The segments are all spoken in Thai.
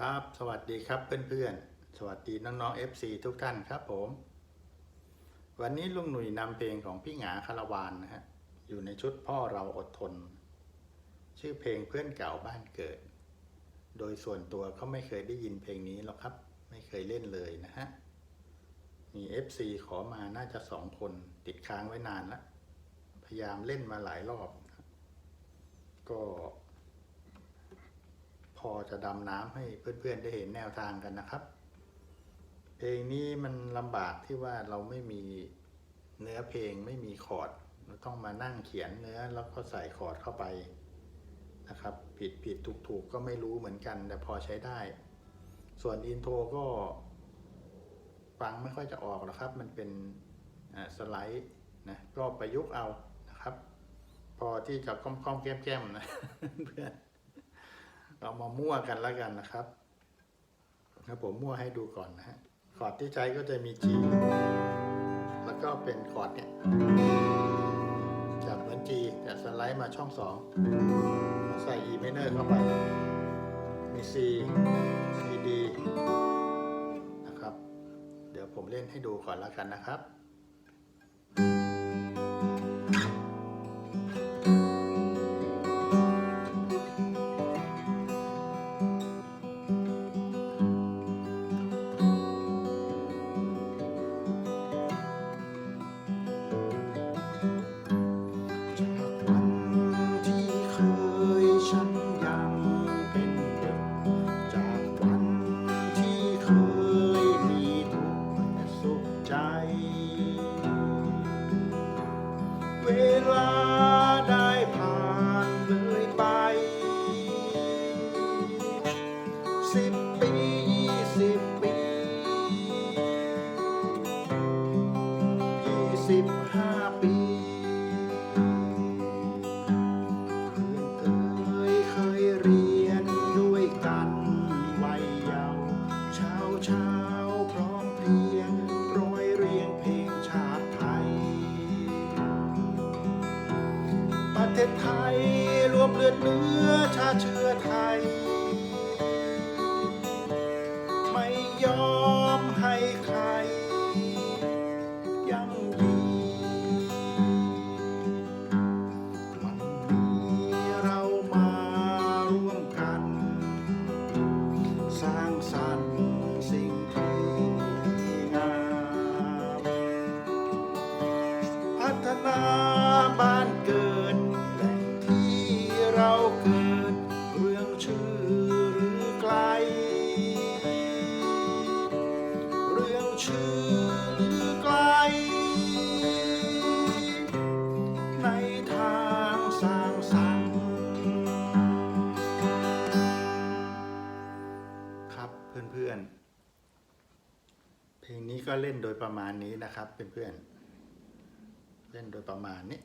ครับ สวัสดีครับเพื่อนๆ สวัสดีน้องๆ FC ทุกท่านครับผม วันนี้ลุงหนุ่ยนำเพลงของพี่หงาคาราวานนะฮะ อยู่ในชุดพ่อเราอดทน ชื่อเพลงเพื่อนเก่าบ้านเกิด โดยส่วนตัวเขาไม่เคยได้ยินเพลงนี้หรอกครับ ไม่เคยเล่นเลยนะฮะ มี FC ขอมาน่าจะสองคนติดค้างไว้นานแล้วพยายามเล่นมาหลายรอบ ก็ อจะดำน้ำให้เพื่อนๆได้เห็นแนวทางกันนะครับ เพลงนี้มันลำบากที่ว่าเราไม่มีเนื้อเพลงไม่มีคอร์ดเราต้องมานั่งเขียนเนื้อแล้วก็ใส่คอร์ดเข้าไปนะครับ ผิดผิดถูกถูกก็ไม่รู้เหมือนกัน แต่พอใช้ได้ ส่วนอินโทรก็ฟังไม่ค่อยจะออกหรอกครับ มันเป็นอ่าสไลด์นะก็ประยุกต์เอานะครับ พอที่จะค่อมๆแก้มๆนะเพื่อน เรามามั่วกันแล้วกันนะครับครับผมมั่วให้ดูก่อนนะฮะคอร์ดที่ใช้ก็จะมี G แล้วก็เป็นคอร์ดเนี่ยจับเหมือน G แต่สไลด์มาช่องสองใส่ E minor เข้าไป มี C มี D นะครับ เดี๋ยวผมเล่นให้ดูก่อนแล้วกันนะครับ ให้ใคร เพื่อนๆ เพลงนี้ก็เล่นโดยประมาณนี้นะครับเพื่อนๆ เล่นโดยประมาณนี้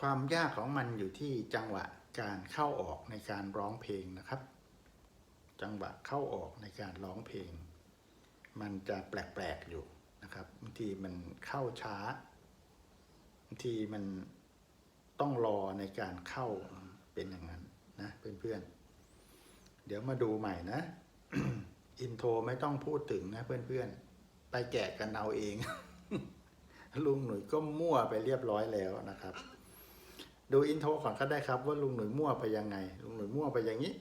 ความยากของมันอยู่ที่จังหวะการเข้าออกในการร้องเพลงนะครับ จังหวะเข้าออกในการร้องเพลง มันจะแปลกๆอยู่นะครับบางทีมันเข้าช้าบางทีมันต้องรอในการเข้าเป็นอย่างนั้นนะเพื่อนๆ เดี๋ยวมาดูใหม่นะ อินโทรไม่ต้องพูดถึงนะเพื่อนๆ ไปแกะกันเอาเอง ลุงหนุ่ยก็มั่วไปเรียบร้อยแล้วนะครับ ดูอินโทรก่อนก็ได้ครับว่าลุงหนุ่ยมั่วไปยังไง ลุงหนุ่ยมั่วไปอย่างนี้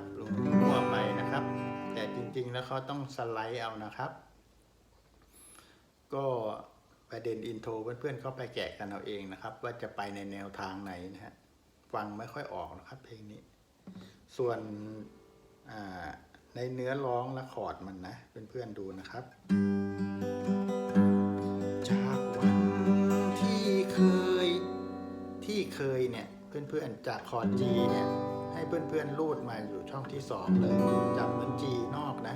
นอย่างนี้ครับลุงมั่วไปนะครับ แต่จริงๆแล้วเขาต้องสไลด์เอานะครับ ก็ประเด็นอินโทรเพื่อนๆเขาไปแกะกันเอาเองนะครับ ว่าจะไปในแนวทางไหนนะฮะฟังไม่ค่อยออกนะครับ เพลงนี้ ส่วนในเนื้อร้องและคอร์ดมันนะเพื่อนๆดูนะครับจากวันที่เคยที่เคยเนี่ยเพื่อนๆจากคอร์ด G เนี่ย ให้เพื่อนๆรูดมาอยู่ช่องที่สองเลยจับเหมือน G นอกนะ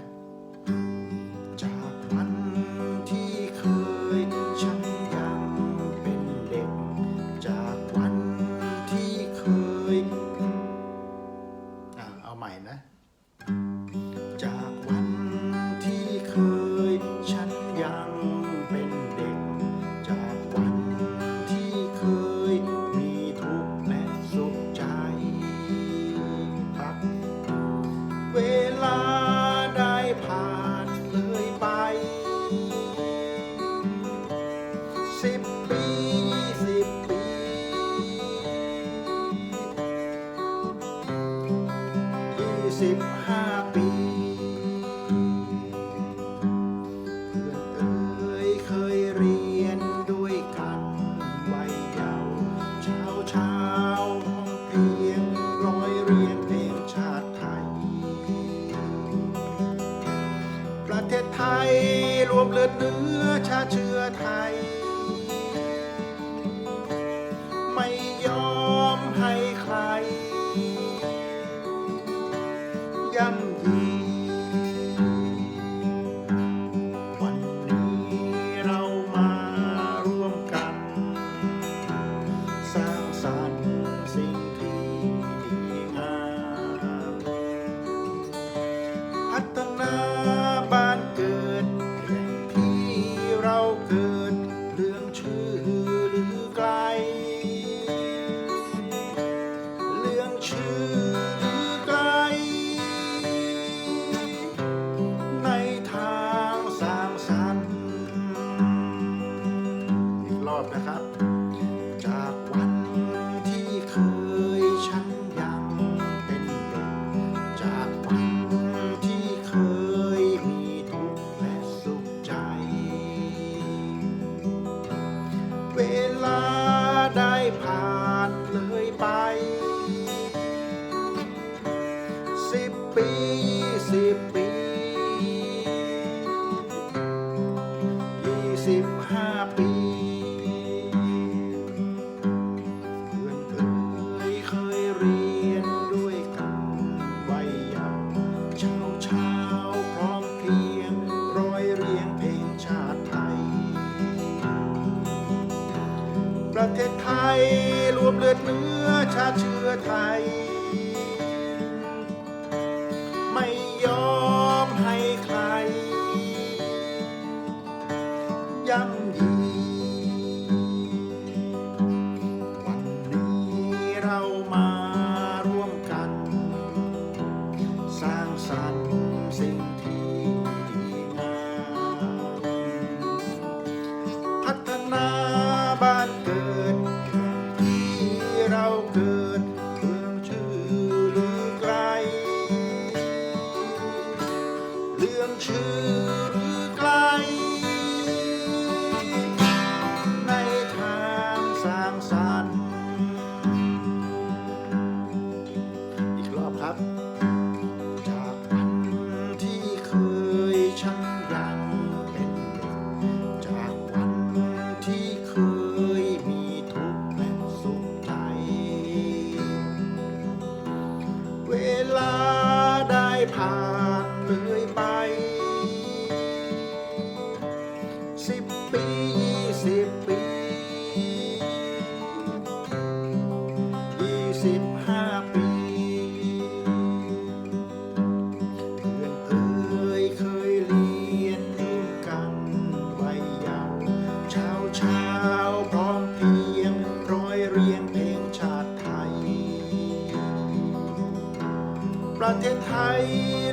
ประเทศไทย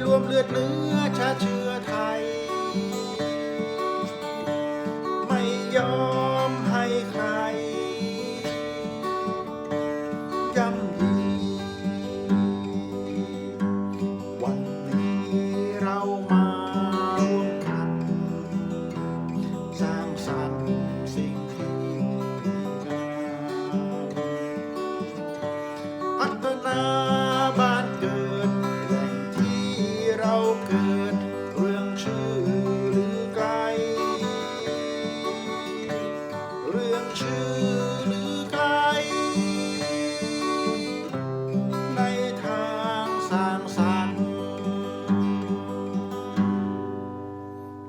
รวมเลือดเนื้อชาเชื้อ ชื่อหรือไกลในทางสร้างสรรค์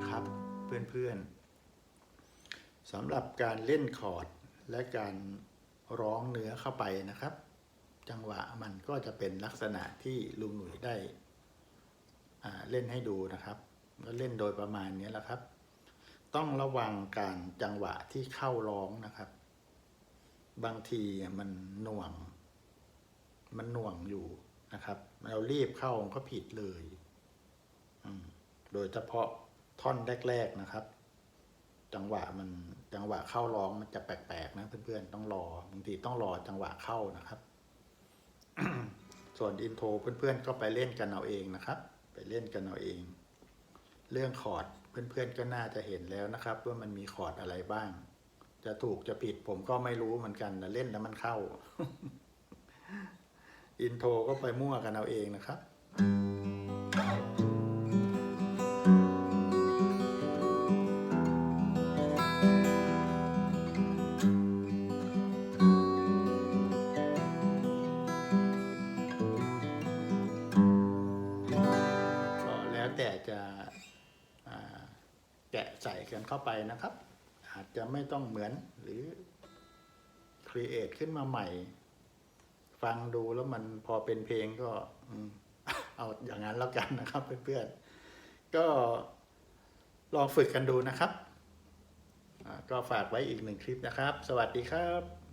ครับเพื่อนๆสำหรับการเล่นคอร์ดและการร้องเนื้อเข้าไปนะครับ จังหวะมันก็จะเป็นลักษณะที่ลุงหนุ่ยได้เล่นให้ดูนะครับ ก็เล่นโดยประมาณนี้แหละครับ ต้องระวังการจังหวะที่เข้าร้องนะครับ บางทีมันหน่วง มันหน่วงอยู่นะครับ เรารีบเข้าก็ผิดเลยโดยเฉพาะท่อนแรก ๆนะครับ จังหวะมันจังหวะเข้าร้องมันจะแปลกๆนะเพื่อนๆต้องรอบางทีต้องรอจังหวะเข้านะครับ ส่วนอินโทรเพื่อนๆก็ไปเล่นกันเอาเองนะครับ ไปเล่นกันเอาเอง เรื่องคอร์ด เพื่อนๆก็น่าจะเห็นแล้วนะครับ ว่ามันมีคอร์ดอะไรบ้าง จะถูกจะผิดผมก็ไม่รู้เหมือนกันนะเล่นแล้วมันเข้า อินโทรก็ไปมั่วกันเอาเองนะครับ แกะใส่กันเข้าไปนะครับ อาจจะไม่ต้องเหมือนหรือครีเอทขึ้นมาใหม่ ฟังดูแล้วมันพอเป็นเพลงก็เอาอย่างนั้นแล้วกันนะครับเพื่อนๆก็ลองฝึกกันดูนะครับ ก็ฝากไว้อีกหนึ่งคลิปนะครับ สวัสดีครับ